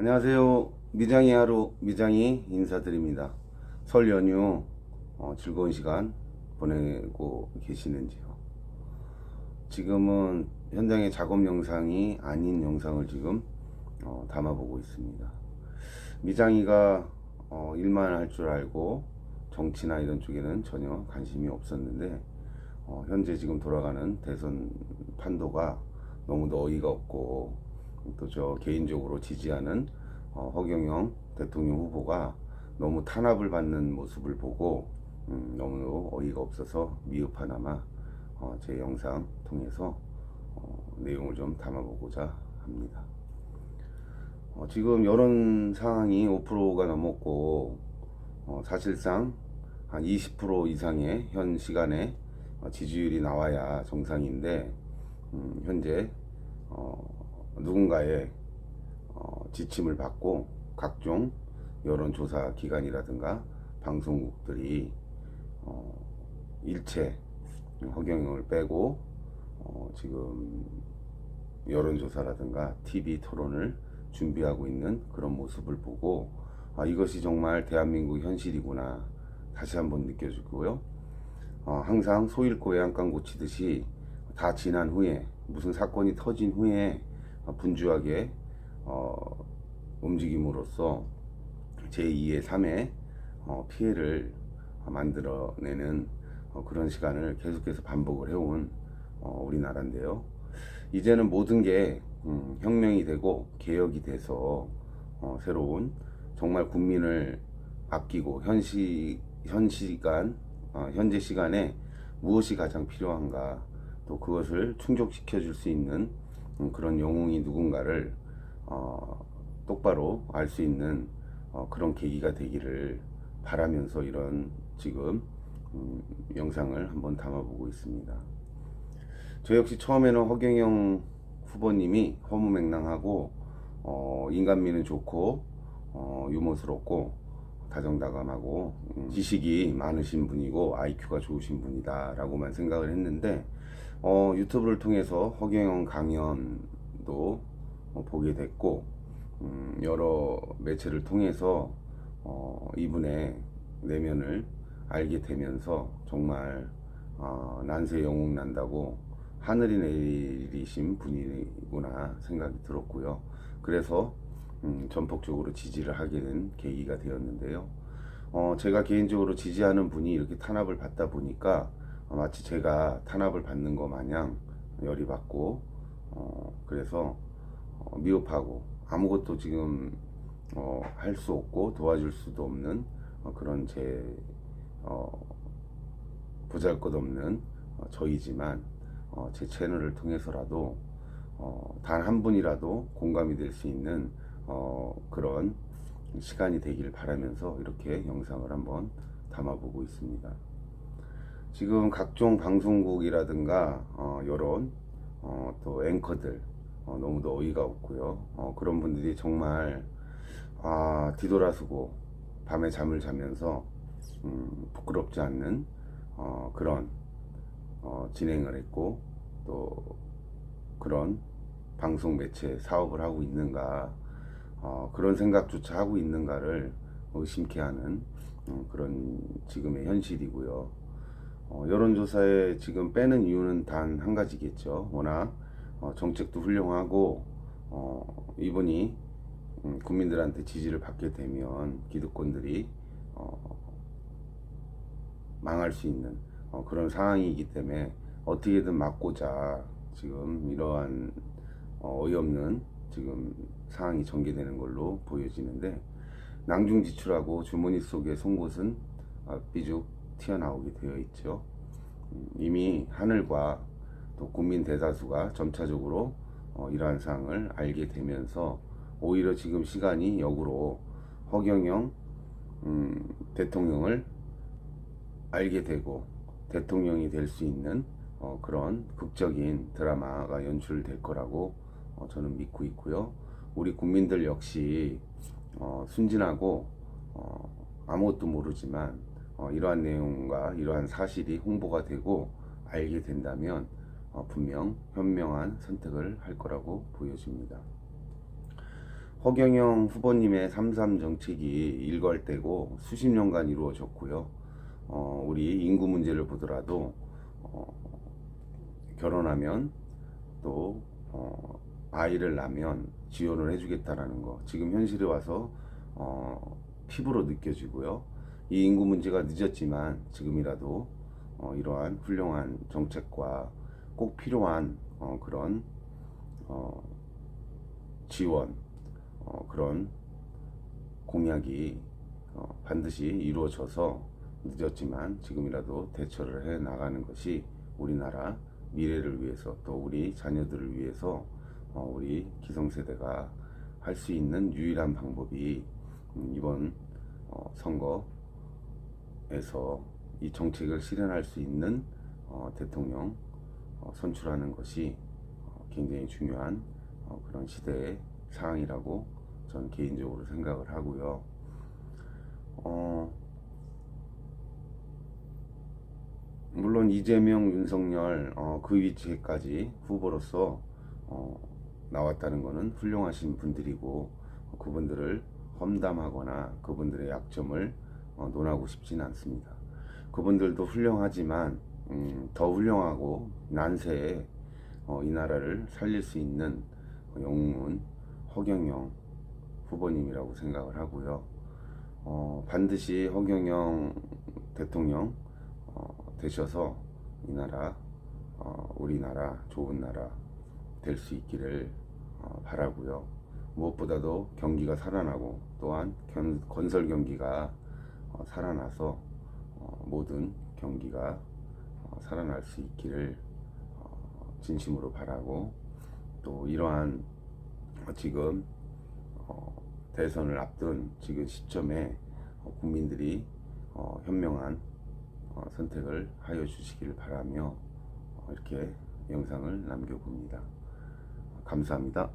안녕하세요. 미장이 하루 미장이 인사드립니다. 설 연휴 어, 즐거운 시간 보내고 계시는지요? 지금은 현장의 작업 영상이 아닌 영상을 지금 어, 담아보고 있습니다. 미장이가 어, 일만 할 줄 알고 정치나 이런 쪽에는 전혀 관심이 없었는데 어, 현재 지금 돌아가는 대선 판도가 너무도 어이가 없고 또 저 개인적으로 지지하는 어, 허경영 대통령 후보가 너무 탄압을 받는 모습을 보고 음, 너무 어이가 없어서 미흡하나마 어, 제 영상 통해서 어, 내용을 좀 담아보고자 합니다. 어, 지금 여론 상황이 5%가 넘었고 어, 사실상 한 20% 이상의 현 시간에 어, 지지율이 나와야 정상인데 음, 현재 어, 누군가의 어, 지침을 받고 각종 여론조사 기관이라든가 방송국들이 어, 일체 허경영을 빼고 어, 지금 여론조사라든가 TV 토론을 준비하고 있는 그런 모습을 보고 아, 이것이 정말 대한민국 현실이구나 다시 한번 느껴지고요. 어, 항상 소 잃고 외양간 고치듯이 다 지난 후에 무슨 사건이 터진 후에 어, 분주하게 어, 움직임으로써 제2의 3의 어, 피해를 만들어내는 어, 그런 시간을 계속해서 반복을 해온 어, 우리나라인데요. 이제는 모든 게 음, 혁명이 되고 개혁이 돼서 어, 새로운 정말 국민을 아끼고 현시 현 시간 어, 현재 시간에 무엇이 가장 필요한가 또 그것을 충족시켜 줄 수 있는 음, 그런 영웅이 누군가를 어, 똑바로 알 수 있는 어, 그런 계기가 되기를 바라면서 이런 지금 음, 영상을 한번 담아보고 있습니다. 저 역시 처음에는 허경영 후보님이 허무맹랑하고 어, 인간미는 좋고 어, 유머스럽고 다정다감하고 음, 지식이 많으신 분이고 IQ가 좋으신 분이다 라고만 생각을 했는데 어, 유튜브를 통해서 허경영 강연도 어, 보게 됐고 음, 여러 매체를 통해서 어, 이분의 내면을 알게 되면서 정말 어, 난세 영웅 난다고 하늘이 내리신 분이구나 생각이 들었고요. 그래서 음, 전폭적으로 지지를 하게 된 계기가 되었는데요. 어, 제가 개인적으로 지지하는 분이 이렇게 탄압을 받다 보니까 어, 마치 제가 탄압을 받는 것 마냥 열이 받고 어, 그래서 어, 미흡하고 아무것도 지금 어, 할 수 없고 도와줄 수도 없는 어, 그런 제 어, 보잘것없는 어, 저이지만 어, 제 채널을 통해서라도 어, 단 한 분이라도 공감이 될 수 있는 어, 그런 시간이 되기를 바라면서 이렇게 영상을 한번 담아보고 있습니다. 지금 각종 방송국이라든가 어, 여론 어, 또 앵커들 어, 너무도 어이가 없고요. 어, 그런 분들이 정말 아, 뒤돌아서고 밤에 잠을 자면서 음, 부끄럽지 않는 어, 그런 어, 진행을 했고 또 그런 방송 매체 사업을 하고 있는가 어, 그런 생각조차 하고 있는가를 의심케 하는 음, 그런 지금의 현실이고요. 어, 여론조사에 지금 빼는 이유는 단 한 가지겠죠. 워낙 어, 정책도 훌륭하고 어, 이분이 음, 국민들한테 지지를 받게 되면 기득권들이 어, 망할 수 있는 어, 그런 상황이기 때문에 어떻게든 막고자 지금 이러한 어, 어이없는 지금 상황이 전개되는 걸로 보여지는데 낭중지출하고 주머니 속의 송곳은 어, 삐죽 튀어나오게 되어 있죠. 음, 이미 하늘과 또 국민 대다수가 점차적으로 어, 이러한 사항을 알게 되면서 오히려 지금 시간이 역으로 허경영 음, 대통령을 알게 되고 대통령이 될 수 있는 어, 그런 극적인 드라마가 연출될 거라고 어, 저는 믿고 있고요. 우리 국민들 역시 어, 순진하고 어, 아무것도 모르지만 어, 이러한 내용과 이러한 사실이 홍보가 되고 알게 된다면 어, 분명 현명한 선택을 할 거라고 보여집니다. 허경영 후보님의 3.3 정책이 일괄되고 수십 년간 이루어졌고요. 어, 우리 인구 문제를 보더라도 어, 결혼하면 또 어, 아이를 낳으면 지원을 해주겠다라는 거 지금 현실에 와서 어, 피부로 느껴지고요. 이 인구 문제가 늦었지만 지금이라도 어, 이러한 훌륭한 정책과 꼭 필요한 어, 그런 어, 지원 어, 그런 공약이 어, 반드시 이루어져서 늦었지만 지금이라도 대처를 해 나가는 것이 우리나라 미래를 위해서 또 우리 자녀들을 위해서 어, 우리 기성세대가 할 수 있는 유일한 방법이 음, 이번 어, 선거 에서 이 정책을 실현할 수 있는 어, 대통령 어, 선출하는 것이 어, 굉장히 중요한 어, 그런 시대의 상황이라고 저는 개인적으로 생각을 하고요. 어, 물론 이재명, 윤석열 어, 그 위치까지 후보로서 어, 나왔다는 것은 훌륭하신 분들이고 어, 그분들을 험담하거나 그분들의 약점을 어, 논하고 싶지는 않습니다. 그분들도 훌륭하지만 음, 더 훌륭하고 난세에 어, 이 나라를 살릴 수 있는 영웅은 허경영 후보님이라고 생각을 하고요. 어, 반드시 허경영 대통령 어, 되셔서 이 나라 어, 우리나라 좋은 나라 될 수 있기를 어, 바라고요. 무엇보다도 경기가 살아나고 또한 견- 건설 경기가 어, 살아나서 어, 모든 경기가 어, 살아날 수 있기를 어, 진심으로 바라고 또 이러한 어, 지금 어, 대선을 앞둔 지금 시점에 어, 국민들이 어, 현명한 어, 선택을 하여 주시기를 바라며 어, 이렇게 영상을 남겨봅니다. 감사합니다.